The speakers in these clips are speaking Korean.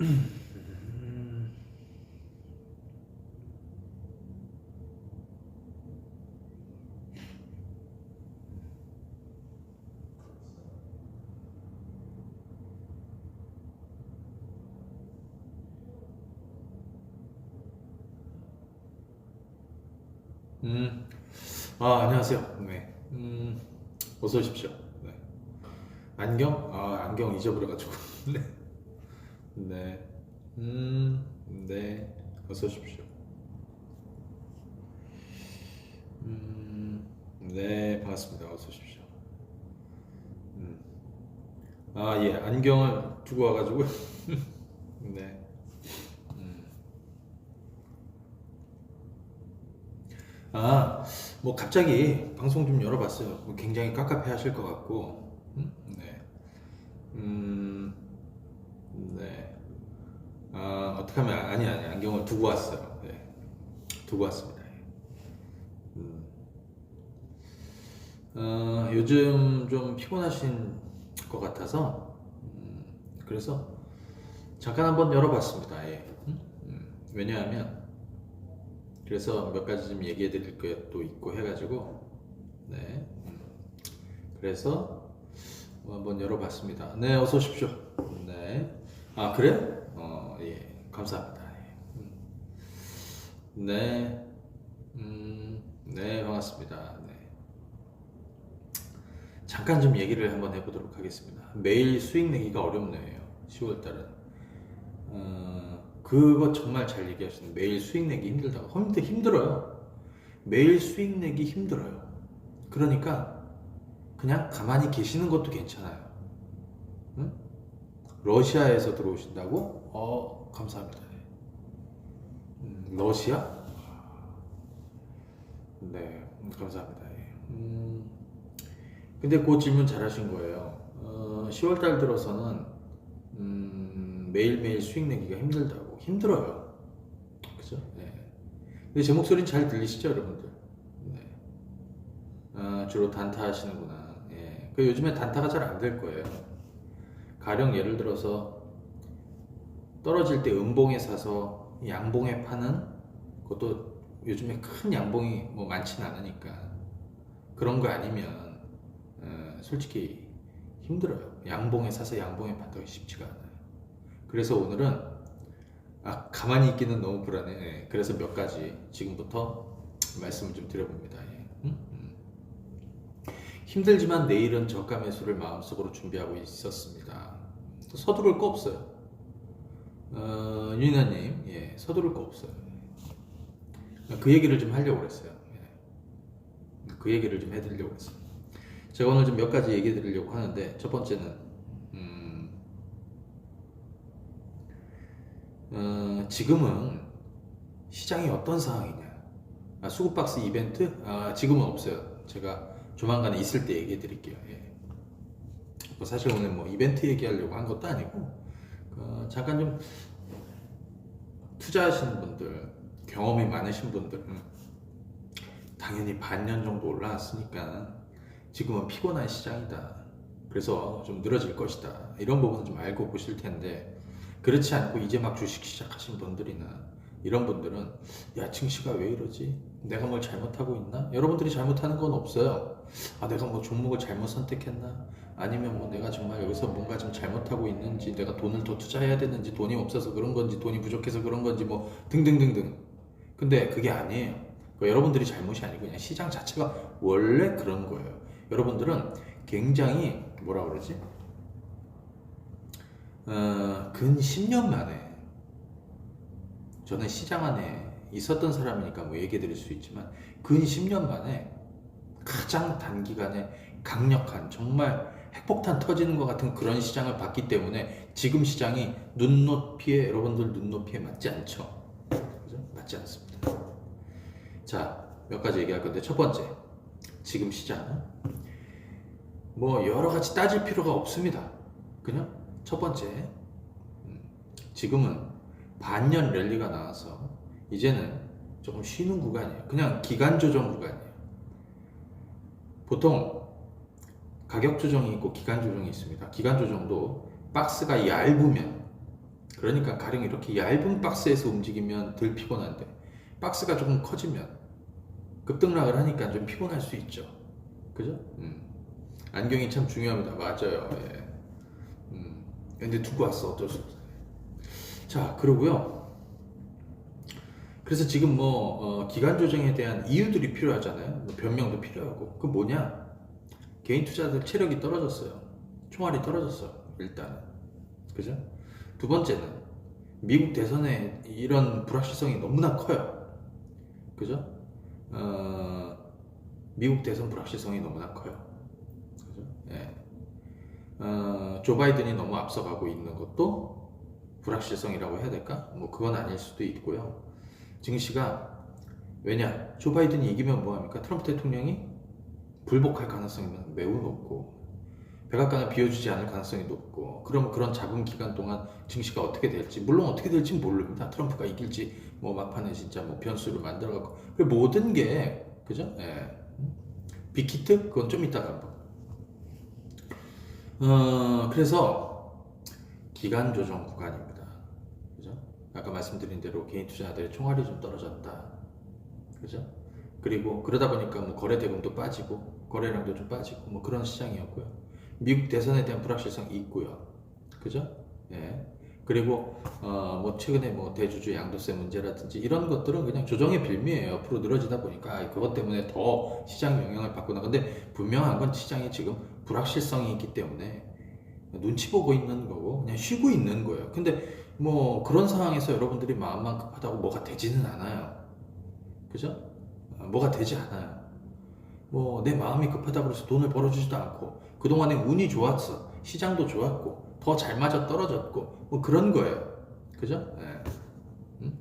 음, 아, 안녕하세요. 네. 음, 어서 오십시오. 네. 안경? 아, 안경 잊어버려가지고. 네. 네. 음, 네. 어서 오십시오. 음, 네, 반갑습니다. 어서 오십시오. 음. 아, 예, 안경을 두고 와가지고. 네. 아, 뭐 갑자기 방송 좀 열어봤어요. 뭐 굉장히 깝깝해 하실 것 같고, 음? 네. 음, 네. 아, 어떻게 하면, 아니, 아니, 안경을 두고 왔어요. 네. 두고 왔습니다. 예. 음. 어, 요즘 좀 피곤하신 것 같아서, 음, 그래서 잠깐 한번 열어봤습니다. 예. 음? 음, 왜냐하면, 그래서 몇 가지 좀 얘기해 드릴 것도 있고 해가지고 네 음. 그래서 뭐 한번 열어봤습니다 네 어서 오십시오 네 아 그래 어예 감사합니다. 예. 음. 네. 음, 네 반갑습니다. 네. 잠깐 좀 얘기를 한번 해보도록 하겠습니다. 매일 수익 내기가 어렵네요. 10월달은. 어, 그거 정말 잘 얘기하시는 매일 수익 내기 힘들다고. 힘들, 힘들어요. 매일 수익 내기 힘들어요. 그러니까 그냥 가만히 계시는 것도 괜찮아요. 응? 러시아에서 들어오신다고? 어 감사합니다 음, 러시아? 네 음, 감사합니다 예. 음, 근데 그 질문 잘 하신 거예요 어, 10월 달 들어서는 음, 매일매일 수익 내기가 힘들다고 힘들어요 그죠? 네. 근데 제 목소리는 잘 들리시죠 여러분들? 네. 아, 주로 단타 하시는구나 예. 그 요즘에 단타가 잘 안 될 거예요 가령 예를 들어서 떨어질 때 음봉에 사서 양봉에 파는 그것도 요즘에 큰 양봉이 뭐 많지는 않으니까 그런 거 아니면 어, 솔직히 힘들어요 양봉에 사서 양봉에 판다가 쉽지가 않아요 그래서 오늘은 아, 가만히 있기는 너무 불안해. 예, 그래서 몇 가지 지금부터 말씀을 좀 드려봅니다. 예. 음? 음. 힘들지만 내일은 저가 매수를 마음속으로 준비하고 있었습니다. 서두를 거 없어요. 어, 윤희나님, 예, 서두를 거 없어요. 그 얘기를 좀 하려고 그랬어요. 예. 그 얘기를 좀 해드리려고 했어요. 제가 오늘 좀 몇 가지 얘기 드리려고 하는데, 첫 번째는, 어, 지금은 시장이 어떤 상황이냐? 아, 수급박스 이벤트? 아, 지금은 없어요. 제가 조만간에 있을 때 얘기해 드릴게요. 예. 뭐 사실 오늘 뭐 이벤트 얘기하려고 한 것도 아니고, 어, 잠깐 좀 투자하시는 분들, 경험이 많으신 분들, 음, 당연히 반년 정도 올라왔으니까 지금은 피곤한 시장이다. 그래서 좀 늘어질 것이다. 이런 부분은 좀 알고 보실 텐데, 그렇지 않고 이제 막 주식 시작하신 분들이나 이런 분들은 야 증시가 왜 이러지? 내가 뭘 잘못하고 있나? 여러분들이 잘못하는 건 없어요. 아 내가 뭐 종목을 잘못 선택했나? 아니면 뭐 내가 정말 여기서 뭔가 좀 잘못하고 있는지 내가 돈을 더 투자해야 되는지 돈이 없어서 그런 건지 돈이 부족해서 그런 건지 뭐 등등등등. 근데 그게 아니에요. 그러니까 여러분들이 잘못이 아니고 그냥 시장 자체가 원래 그런 거예요. 여러분들은 굉장히 뭐라 그러지? 어, 근 10년 만에 저는 시장 안에 있었던 사람이니까 뭐 얘기 드릴 수 있지만 근 10년 만에 가장 단기간에 강력한 정말 핵폭탄 터지는 것 같은 그런 시장을 봤기 때문에 지금 시장이 눈높이에 여러분들 눈높이에 맞지 않죠. 그죠? 맞지 않습니다. 자, 몇 가지 얘기할 건데 첫 번째, 지금 시장 뭐 여러 가지 따질 필요가 없습니다. 그냥 첫 번째, 음, 지금은 반년 랠리가 나와서 이제는 조금 쉬는 구간이에요. 그냥 기간 조정 구간이에요. 보통 가격 조정이 있고 기간 조정이 있습니다. 기간 조정도 박스가 얇으면 그러니까 가령 이렇게 얇은 박스에서 움직이면 덜 피곤한데 박스가 조금 커지면 급등락을 하니까 좀 피곤할 수 있죠. 그죠? 음. 안경이 참 중요합니다. 맞아요. 예. 음. 근데 두고 왔어. 어쩔 수 없어요. 자, 그러고요. 그래서 지금 뭐 어, 기간 조정에 대한 이유들이 필요하잖아요. 뭐 변명도 필요하고. 그 뭐냐? 개인 투자들 체력이 떨어졌어요. 총알이 떨어졌어요. 일단은. 그죠? 두 번째는 미국 대선에 이런 불확실성이 너무나 커요. 그죠? 어, 미국 대선 불확실성이 너무나 커요. 그죠? 예. 어, 조 바이든이 너무 앞서가고 있는 것도 불확실성이라고 해야 될까? 뭐 그건 아닐 수도 있고요. 증시가 왜냐? 조 바이든이 이기면 뭐합니까? 트럼프 대통령이 불복할 가능성이 매우 높고 백악관을 비워주지 않을 가능성이 높고 그럼 그런 잡은 기간 동안 증시가 어떻게 될지 물론 어떻게 될지 모릅니다. 트럼프가 이길지 뭐 막판에 진짜 뭐 변수를 만들어갖고 그 모든 게 그죠? 예. 빅히트 그건 좀 이따가 한번. 어 그래서 기간 조정 구간입니다. 아까 말씀드린 대로 개인 투자자들의 총알이 좀 떨어졌다. 그죠? 그리고 그러다 보니까 뭐 거래 대금도 빠지고 거래량도 좀 빠지고 뭐 그런 시장이었고요. 미국 대선에 대한 불확실성이 있고요. 그죠? 예. 그리고 어 뭐 최근에 뭐 대주주 양도세 문제라든지 이런 것들은 그냥 조정의 빌미예요. 앞으로 늘어지다 보니까 아, 그것 때문에 더 시장 영향을 받구나. 근데 분명한 건 시장이 지금 불확실성이 있기 때문에 눈치 보고 있는 거고 그냥 쉬고 있는 거예요. 근데 뭐 그런 상황에서 여러분들이 마음만 급하다고 뭐가 되지는 않아요. 그죠? 어, 뭐가 되지 않아요. 뭐 내 마음이 급하다고 해서 돈을 벌어주지도 않고 그동안에 운이 좋았어. 시장도 좋았고 더 잘 맞아 떨어졌고 뭐 그런 거예요. 그죠? 예. 음?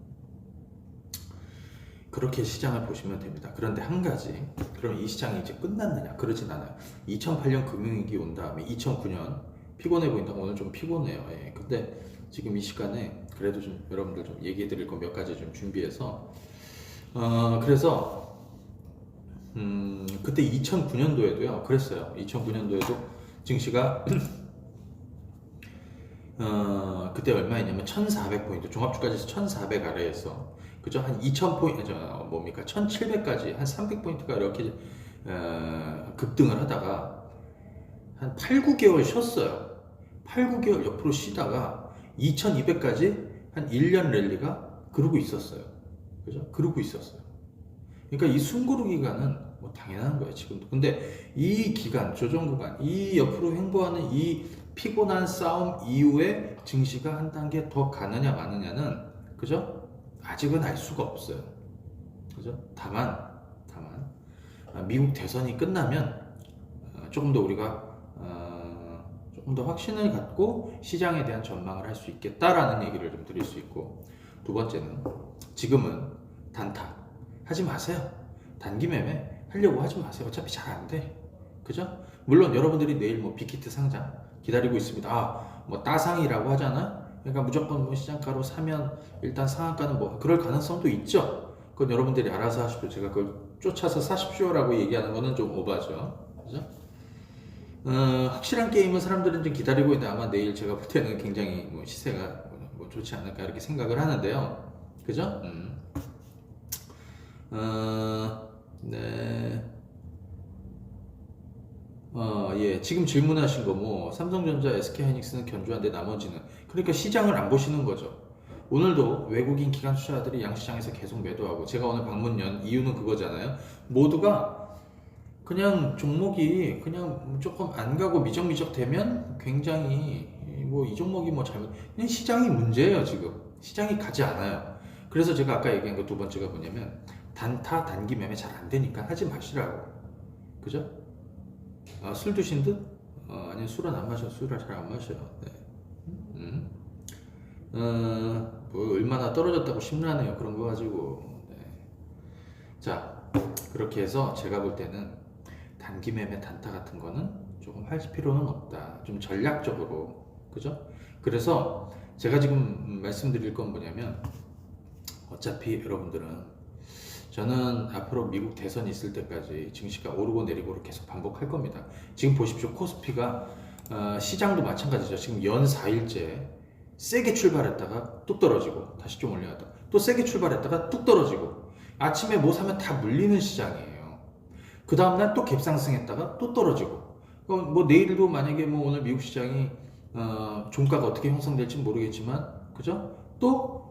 그렇게 시장을 보시면 됩니다. 그런데 한 가지, 그럼 이 시장이 이제 끝났느냐? 그러진 않아요. 2008년 금융위기 온 다음에 2009년 피곤해 보인다. 오늘 좀 피곤해요. 예. 근데 지금 이 시간에 그래도 좀 여러분들 좀 얘기해 드릴 거 몇 가지 좀 준비해서 어, 그래서 음, 그때 2009년도에도요. 그랬어요. 2009년도에도 증시가 어, 그때 얼마였냐면 1400포인트 종합주가지수 1400 아래에서 그죠 한 2000포인트 저 뭡니까 1700까지 한 300포인트가 이렇게 어, 급등을 하다가 한 8, 9개월 쉬었어요 8, 9개월 옆으로 쉬다가 2200까지 한 1년 랠리가 그러고 있었어요 그죠 그러고 있었어요 그러니까 이 숨고르 기간은 뭐 당연한 거예요 지금도 근데 이 기간 조정 구간 이 옆으로 횡보하는 이 피곤한 싸움 이후에 증시가 한 단계 더 가느냐 마느냐는 그죠? 아직은 알 수가 없어요. 그죠? 다만 다만 아, 미국 대선이 끝나면 어, 조금 더 우리가 어, 조금 더 확신을 갖고 시장에 대한 전망을 할 수 있겠다라는 얘기를 좀 드릴 수 있고 두 번째는 지금은 단타 하지 마세요. 단기 매매 하려고 하지 마세요. 어차피 잘 안 돼. 그죠? 물론 여러분들이 내일 뭐 빅히트 상장 기다리고 있습니다. 아, 뭐 따상이라고 하잖아. 그러니까 무조건 뭐 시장가로 사면 일단 상한가는 뭐 그럴 가능성도 있죠. 그건 여러분들이 알아서 하십시오. 제가 그걸 쫓아서 사십시오라고 얘기하는 거는 좀 오바죠. 그죠? 어, 확실한 게임은 사람들은 좀 기다리고 있는데 아마 내일 제가 볼 때는 굉장히 뭐 시세가 뭐 좋지 않을까 이렇게 생각을 하는데요. 그죠? 음. 어, 네. 어, 예. 지금 질문하신 거 뭐 삼성전자, SK하이닉스는 견조한데 나머지는 그러니까 시장을 안 보시는 거죠. 오늘도 외국인 기관 투자자들이 양시장에서 계속 매도하고 제가 오늘 방문 연 이유는 그거잖아요. 모두가 그냥 종목이 그냥 조금 안 가고 미적미적 되면 굉장히 뭐 이 종목이 뭐 잘못 그냥 시장이 문제예요 지금 시장이 가지 않아요. 그래서 제가 아까 얘기한 거 두 번째가 뭐냐면 단타 단기 매매 잘 안 되니까 하지 마시라고 그죠? 아, 술 드신 듯? 어, 아니 술은 안 마셔 술을 잘 안 마셔요 네. 음. 어, 뭐 얼마나 떨어졌다고 심란해요 그런 거 가지고 네. 자 그렇게 해서 제가 볼 때는 단기 매매 단타 같은 거는 조금 할 필요는 없다 좀 전략적으로 그죠? 그래서 제가 지금 말씀드릴 건 뭐냐면 어차피 여러분들은 저는 앞으로 미국 대선 있을 때까지 증시가 오르고 내리고를 계속 반복할 겁니다. 지금 보십시오. 코스피가 어, 시장도 마찬가지죠. 지금 연 4일째 세게 출발했다가 뚝 떨어지고 다시 좀 올려놨다 또 세게 출발했다가 뚝 떨어지고 아침에 뭐 사면 다 물리는 시장이에요. 그 다음날 또 갭상승했다가 또 떨어지고 그럼 뭐 내일도 만약에 뭐 오늘 미국 시장이 어, 종가가 어떻게 형성될지 모르겠지만 그죠? 또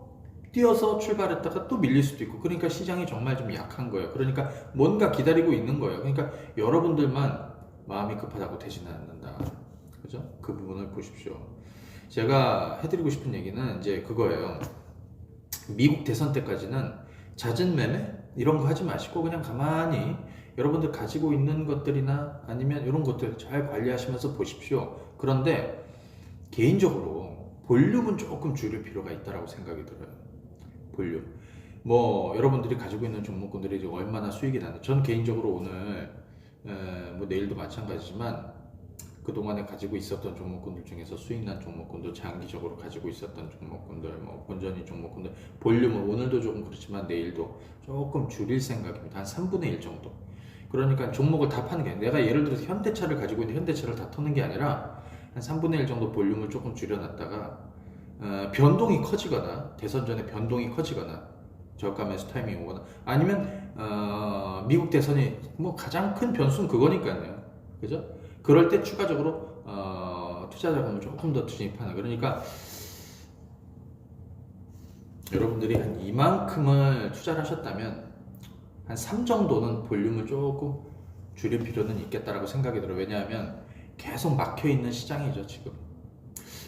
뛰어서 출발했다가 또 밀릴 수도 있고 그러니까 시장이 정말 좀 약한 거예요. 그러니까 뭔가 기다리고 있는 거예요. 그러니까 여러분들만 마음이 급하다고 되지는 않는다. 그죠? 그 부분을 보십시오. 제가 해드리고 싶은 얘기는 이제 그거예요. 미국 대선 때까지는 잦은 매매 이런 거 하지 마시고 그냥 가만히 여러분들 가지고 있는 것들이나 아니면 이런 것들 잘 관리하시면서 보십시오. 그런데 개인적으로 볼륨은 조금 줄일 필요가 있다라고 생각이 들어요. 볼륨. 뭐 여러분들이 가지고 있는 종목군들이 이제 얼마나 수익이 나는. 전 개인적으로 오늘 에, 뭐 내일도 마찬가지지만 그동안에 가지고 있었던 종목군들 중에서 수익 난 종목군들, 장기적으로 가지고 있었던 종목군들, 뭐 본전이 종목군들, 볼륨은 오늘도 조금 그렇지만 내일도 조금 줄일 생각입니다. 한 3분의 1 정도. 그러니까 종목을 다 파는 게 아니라 내가 예를 들어서 현대차를 가지고 있는데 현대차를 다 터는 게 아니라 한 3분의 1 정도 볼륨을 조금 줄여놨다가 어, 변동이 커지거나 대선 전에 변동이 커지거나 저가 매수 타이밍 오거나 아니면 어, 미국 대선이 뭐 가장 큰 변수는 그거니까요. 그죠? 그럴 때 추가적으로 어, 투자 자금을 조금 더 투입하는 그러니까 여러분들이 한 이만큼을 투자를 하셨다면 한 3 정도는 볼륨을 조금 줄일 필요는 있겠다라고 생각이 들어요. 왜냐하면 계속 막혀 있는 시장이죠, 지금.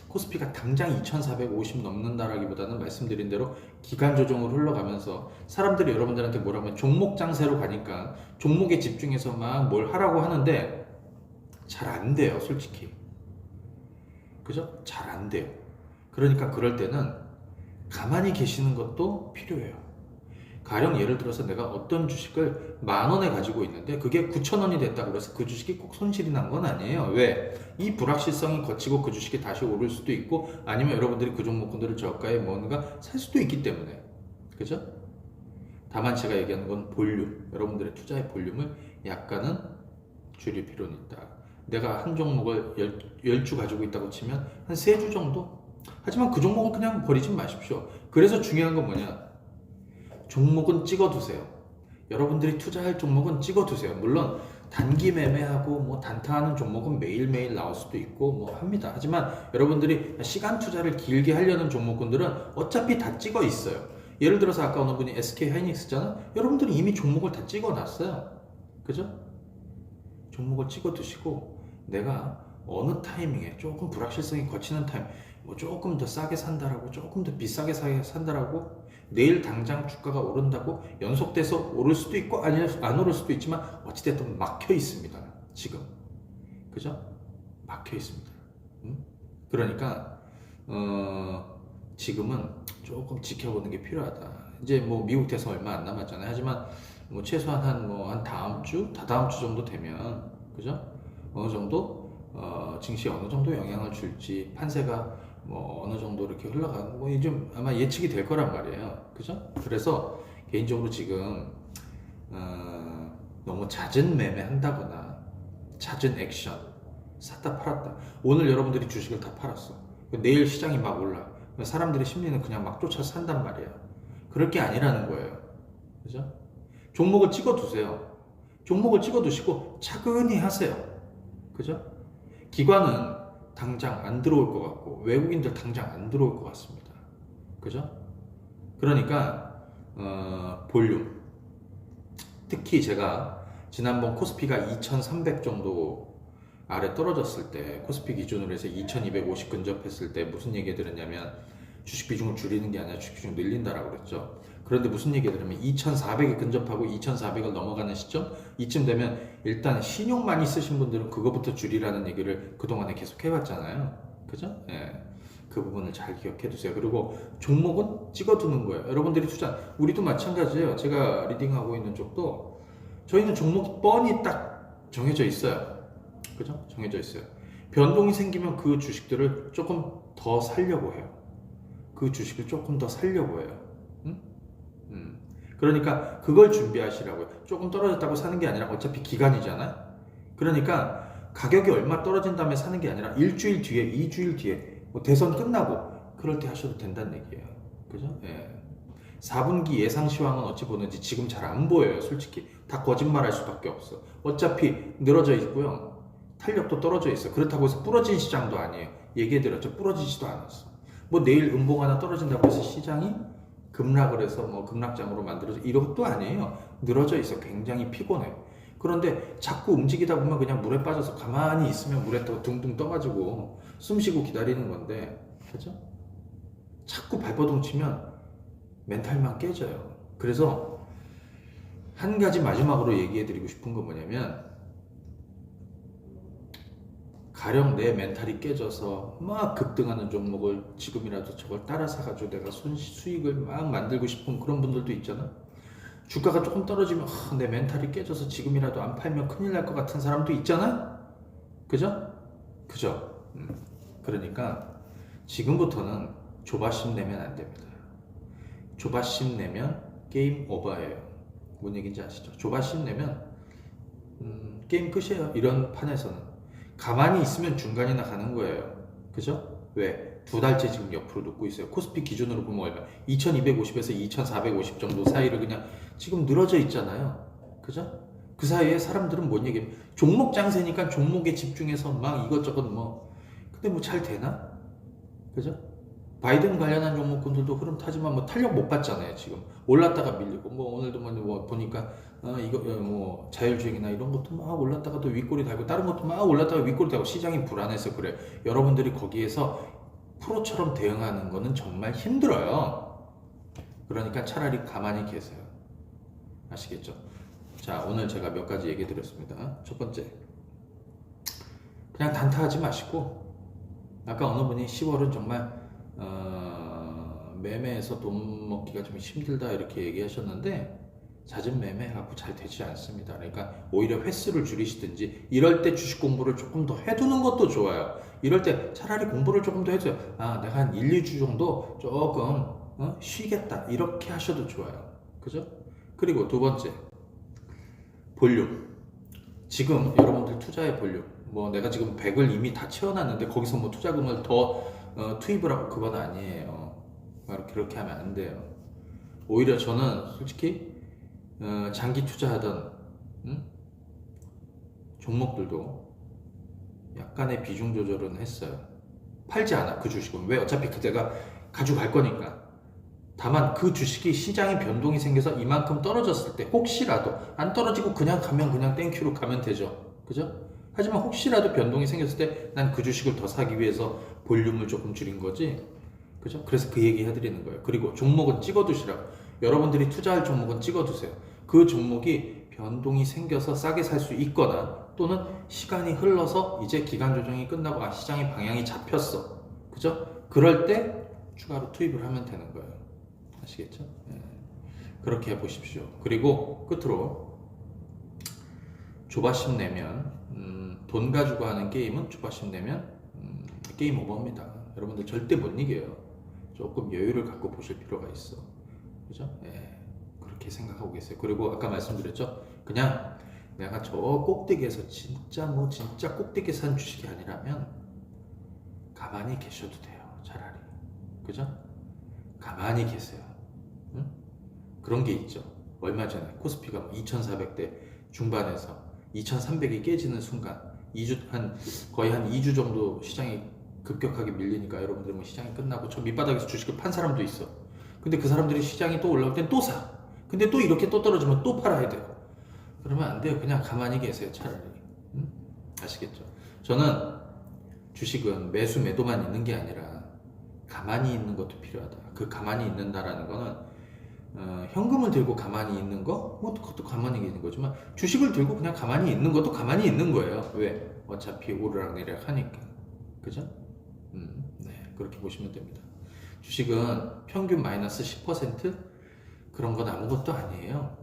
코스피가 당장 2,450 넘는다라기보다는 말씀드린 대로 기간 조정으로 흘러가면서 사람들이 여러분들한테 뭐라고 하면 종목 장세로 가니까 종목에 집중해서 막 뭘 하라고 하는데 잘 안 돼요, 솔직히. 그죠? 잘 안 돼요. 그러니까 그럴 때는 가만히 계시는 것도 필요해요. 가령 예를 들어서 내가 어떤 주식을 만 원에 가지고 있는데 그게 9천 원이 됐다고 그래서 그 주식이 꼭 손실이 난 건 아니에요. 왜? 이 불확실성이 거치고 그 주식이 다시 오를 수도 있고 아니면 여러분들이 그 종목군들을 저가에 뭔가 살 수도 있기 때문에. 그죠? 다만 제가 얘기하는 건 볼륨. 여러분들의 투자의 볼륨을 약간은 줄일 필요는 있다. 내가 한 종목을 열, 열주 가지고 있다고 치면 한 세 주 정도? 하지만 그 종목은 그냥 버리지 마십시오. 그래서 중요한 건 뭐냐? 종목은 찍어두세요. 여러분들이 투자할 종목은 찍어두세요. 물론 단기 매매하고 뭐 단타하는 종목은 매일매일 나올 수도 있고 뭐 합니다. 하지만 여러분들이 시간 투자를 길게 하려는 종목군들은 어차피 다 찍어 있어요. 예를 들어서 아까 어느 분이 SK 하이닉스잖아. 여러분들이 이미 종목을 다 찍어 놨어요. 그죠? 종목을 찍어 두시고 내가 어느 타이밍에 조금 불확실성이 거치는 타임, 뭐 조금 더 싸게 산다라고 조금 더 비싸게 산다라고 내일 당장 주가가 오른다고 연속돼서 오를 수도 있고 아니 안 오를 수도 있지만 어찌됐든 막혀 있습니다. 지금 그죠? 막혀 있습니다. 음? 그러니까 어, 지금은 조금 지켜보는 게 필요하다. 이제 뭐 미국 대선 얼마 안 남았잖아요. 하지만 뭐 최소한 한 뭐 한 다음 주, 다다음 주 정도 되면 그죠? 어느 정도 어, 증시에 어느 정도 영향을 줄지 판세가 뭐 어느 정도 이렇게 흘러가는 뭐좀 아마 예측이 될 거란 말이에요. 그죠? 그래서 개인적으로 지금 어, 너무 잦은 매매 한다거나 잦은 액션 샀다 팔았다. 오늘 여러분들이 주식을 다 팔았어. 내일 시장이 막 올라. 사람들의 심리는 그냥 막 쫓아 산단 말이에요. 그럴 게 아니라는 거예요. 그죠? 종목을 찍어 두세요. 종목을 찍어 두시고 차근히 하세요. 그죠? 기관은 당장 안 들어올 것 같고 외국인들 당장 안 들어올 것 같습니다. 그죠? 그러니까 어, 볼륨 특히 제가 지난번 코스피가 2,300 정도 아래 떨어졌을 때 코스피 기준으로 해서 2,250 근접했을 때 무슨 얘기 들었냐면 주식 비중을 줄이는 게 아니라 주식 비중을 늘린다라고 그랬죠. 그런데 무슨 얘기 들으면 2,400에 근접하고 2,400을 넘어가는 시점 이쯤 되면 일단 신용 많이 쓰신 분들은 그거부터 줄이라는 얘기를 그동안에 계속 해왔잖아요. 그죠? 예. 그 부분을 잘 기억해 두세요. 그리고 종목은 찍어두는 거예요. 여러분들이 투자, 우리도 마찬가지예요. 제가 리딩하고 있는 쪽도 저희는 종목이 뻔히 딱 정해져 있어요. 그죠? 정해져 있어요. 변동이 생기면 그 주식들을 조금 더 살려고 해요. 그 주식을 조금 더 살려고 해요. 응? 음. 그러니까 그걸 준비하시라고요. 조금 떨어졌다고 사는 게 아니라 어차피 기간이잖아요. 그러니까 가격이 얼마 떨어진 다음에 사는 게 아니라 일주일 뒤에, 이주일 뒤에 뭐 대선 끝나고 그럴 때 하셔도 된다는 얘기예요. 그죠? 예. 4분기 예상 시황은 어찌 보는지 지금 잘 안 보여요. 솔직히 다 거짓말할 수밖에 없어. 어차피 늘어져 있고요. 탄력도 떨어져 있어. 그렇다고 해서 부러진 시장도 아니에요. 얘기해드렸죠. 부러지지도 않았어. 뭐 내일 음봉 하나 떨어진다고 해서 시장이 급락을 해서 뭐 급락장으로 만들어져 이런 것도 아니에요. 늘어져 있어. 굉장히 피곤해. 그런데 자꾸 움직이다 보면 그냥 물에 빠져서 가만히 있으면 물에 또 둥둥 떠가지고 숨 쉬고 기다리는 건데, 그죠? 자꾸 발버둥 치면 멘탈만 깨져요. 그래서 한 가지 마지막으로 얘기해 드리고 싶은 건 뭐냐면, 가령 내 멘탈이 깨져서 막 급등하는 종목을 지금이라도 저걸 따라 사가지고 내가 손 수익을 막 만들고 싶은 그런 분들도 있잖아. 주가가 조금 떨어지면 아, 내 멘탈이 깨져서 지금이라도 안 팔면 큰일 날 것 같은 사람도 있잖아. 그죠? 그죠? 음. 그러니까 지금부터는 조바심 내면 안 됩니다. 조바심 내면 게임 오버예요. 뭔 얘기인지 아시죠? 조바심 내면 음, 게임 끝이에요. 이런 판에서는 가만히 있으면 중간이나 가는 거예요. 그죠? 왜? 두 달째 지금 옆으로 눕고 있어요. 코스피 기준으로 보면 얼마? 2250에서 2450 정도 사이를 그냥 지금 늘어져 있잖아요. 그죠? 그 사이에 사람들은 뭔 얘기해? 종목 장세니까 종목에 집중해서 막 이것저것 뭐. 근데 뭐 잘 되나? 그죠? 바이든 관련한 종목군들도 흐름 타지만 뭐 탄력 못 받잖아요 지금 올랐다가 밀리고 뭐 오늘도 뭐, 뭐 보니까 어 이거 어, 뭐 자율주행이나 이런 것도 막 올랐다가 또 윗골이 달고 다른 것도 막 올랐다가 윗골이 달고 시장이 불안해서 그래. 여러분들이 거기에서 프로처럼 대응하는 거는 정말 힘들어요. 그러니까 차라리 가만히 계세요. 아시겠죠? 자 오늘 제가 몇 가지 얘기 드렸습니다. 첫 번째. 그냥 단타하지 마시고 아까 어느 분이 10월은 정말 어, 매매에서 돈 먹기가 좀 힘들다 이렇게 얘기하셨는데 잦은 매매 갖고 잘 되지 않습니다. 그러니까 오히려 횟수를 줄이시든지 이럴 때 주식 공부를 조금 더 해두는 것도 좋아요. 이럴 때 차라리 공부를 조금 더 해줘요. 아 내가 한 1, 2주 정도 조금 어? 쉬겠다 이렇게 하셔도 좋아요. 그죠? 그리고 두 번째 볼륨. 지금 여러분들 투자의 볼륨. 뭐 내가 지금 100을 이미 다 채워놨는데 거기서 뭐 투자금을 더 어, 투입을 하고 그건 아니에요. 그렇게 하면 안 돼요. 오히려 저는 솔직히 어, 장기 투자하던 음? 종목들도 약간의 비중 조절은 했어요. 팔지 않아 그 주식은 왜 어차피 그때가 가져갈 거니까. 다만 그 주식이 시장에 변동이 생겨서 이만큼 떨어졌을 때 혹시라도 안 떨어지고 그냥 가면 그냥 땡큐로 가면 되죠. 그죠? 하지만 혹시라도 변동이 생겼을 때 난 그 주식을 더 사기 위해서 볼륨을 조금 줄인 거지. 그죠? 그래서 그 얘기 해드리는 거예요. 그리고 종목은 찍어두시라고. 여러분들이 투자할 종목은 찍어두세요. 그 종목이 변동이 생겨서 싸게 살 수 있거나 또는 시간이 흘러서 이제 기간 조정이 끝나고 아, 시장의 방향이 잡혔어. 그죠? 그럴 때 추가로 투입을 하면 되는 거예요. 아시겠죠? 예. 그렇게 해보십시오. 그리고 끝으로 조바심 내면 음, 돈 가지고 하는 게임은 조바심 내면 음, 게임 오버입니다. 여러분들 절대 못 이겨요. 조금 여유를 갖고 보실 필요가 있어. 그죠? 예, 그렇게 생각하고 계세요. 그리고 아까 말씀드렸죠? 그냥 내가 저 꼭대기에서 진짜 뭐 진짜 꼭대기에 산 주식이 아니라면 가만히 계셔도 돼요. 차라리. 그죠? 가만히 계세요. 응? 그런 게 있죠. 얼마 전에 코스피가 2,400대 중반에서 2,300이 깨지는 순간 2주 한 거의 한 2주 정도 시장이 급격하게 밀리니까 여러분들 뭐 시장이 끝나고 저 밑바닥에서 주식을 판 사람도 있어. 근데 그 사람들이 시장이 또 올라올 땐 또 사. 근데 또 이렇게 또 떨어지면 또 팔아야 돼요. 그러면 안 돼요. 그냥 가만히 계세요. 차라리. 응? 아시겠죠? 저는 주식은 매수 매도만 있는 게 아니라 가만히 있는 것도 필요하다. 그 가만히 있는다라는 거는 어, 현금을 들고 가만히 있는 거, 뭐 그것도 가만히 있는 거지만 주식을 들고 그냥 가만히 있는 것도 가만히 있는 거예요. 왜? 어차피 오르락 내리락 하니까. 그죠? 음, 네, 그렇게 보시면 됩니다. 주식은 평균 마이너스 10% 그런 건 아무것도 아니에요.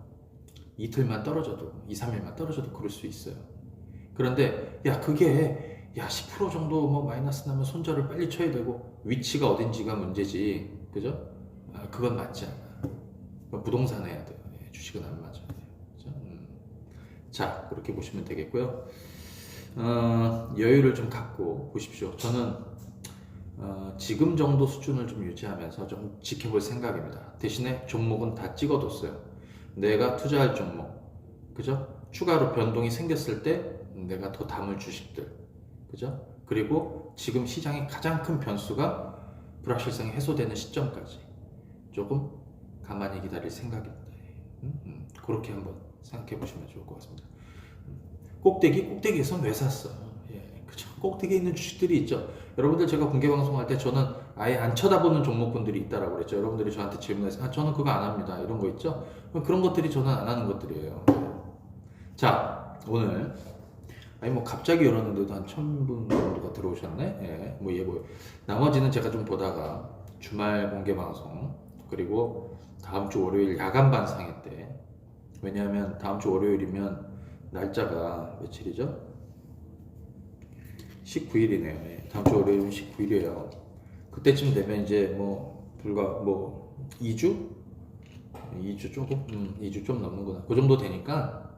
이틀만 떨어져도, 2, 3일만 떨어져도 그럴 수 있어요. 그런데, 야, 그게, 야, 10% 정도 뭐 마이너스 나면 손절을 빨리 쳐야 되고, 위치가 어딘지가 문제지. 그죠? 아, 그건 맞지 않아. 부동산 해야 돼요. 예, 주식은 안 맞아요. 그죠? 음. 자, 그렇게 보시면 되겠고요. 어, 여유를 좀 갖고 보십시오. 저는 어, 지금 정도 수준을 좀 유지하면서 좀 지켜볼 생각입니다. 대신에 종목은 다 찍어뒀어요. 내가 투자할 종목, 그죠? 추가로 변동이 생겼을 때 내가 더 담을 주식들, 그죠? 그리고 지금 시장의 가장 큰 변수가 불확실성이 해소되는 시점까지 조금 가만히 기다릴 생각입니다. 음, 음, 그렇게 한번 생각해 보시면 좋을 것 같습니다. 음, 꼭대기, 꼭대기에서 왜 샀어? 예, 그죠? 꼭대기에 있는 주식들이 있죠. 여러분들 제가 공개 방송할 때 저는 아예 안 쳐다보는 종목군들이 있다라고 그랬죠. 여러분들이 저한테 질문해서 아, 저는 그거 안 합니다. 이런 거 있죠. 그런 것들이 저는 안 하는 것들이에요. 자, 오늘 아니 뭐 갑자기 열었는데도 한천분 정도가 들어오셨네. 예, 뭐 예, 뭐 나머지는 제가 좀 보다가 주말 공개 방송 그리고 다음 주 월요일 야간 반상회 때 왜냐하면 다음 주 월요일이면 날짜가 며칠이죠? 19일이네요. 다음 주 월요일은 19일이에요. 그때쯤 되면 이제 뭐 불과 뭐 2주? 2주 조금? 음, 2주 좀 넘는구나. 그 정도 되니까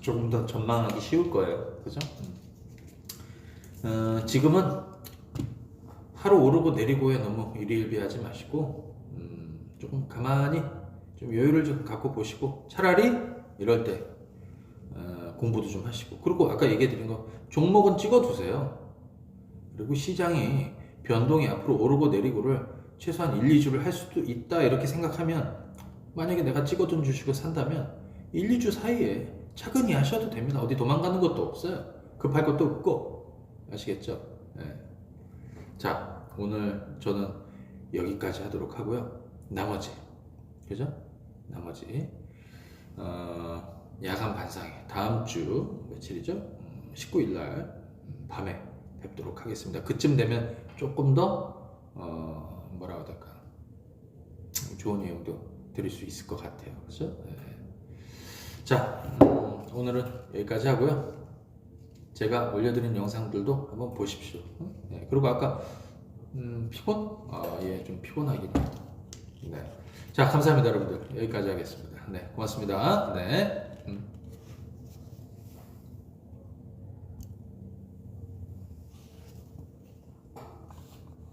조금 더 전망하기 쉬울 거예요. 그죠? 음. 어, 지금은 하루 오르고 내리고에 너무 일희일비하지 마시고 음, 조금 가만히 좀 여유를 좀 갖고 보시고 차라리 이럴 때 어, 공부도 좀 하시고 그리고 아까 얘기해 드린 거 종목은 찍어 두세요. 그리고 시장이 변동이 앞으로 오르고 내리고를 최소한 1, 2주를 할 수도 있다 이렇게 생각하면 만약에 내가 찍어둔 주식을 산다면 1, 2주 사이에 차근히 하셔도 됩니다. 어디 도망가는 것도 없어요. 급할 것도 없고 아시겠죠? 네. 자 오늘 저는 여기까지 하도록 하고요. 나머지 그죠? 나머지 어, 야간 반상회 다음 주 며칠이죠? 음, 19일 날 음, 밤에 뵙도록 하겠습니다. 그쯤 되면 조금 더 어, 뭐라고 될까 좋은 내용도 드릴 수 있을 것 같아요. 그죠? 네. 자 음, 오늘은 여기까지 하고요. 제가 올려드린 영상들도 한번 보십시오. 음? 네, 그리고 아까 음, 피곤? 아, 예, 좀 피곤하긴 해요. 네. 자, 감사합니다, 여러분들. 여기까지 하겠습니다. 네, 고맙습니다. 네.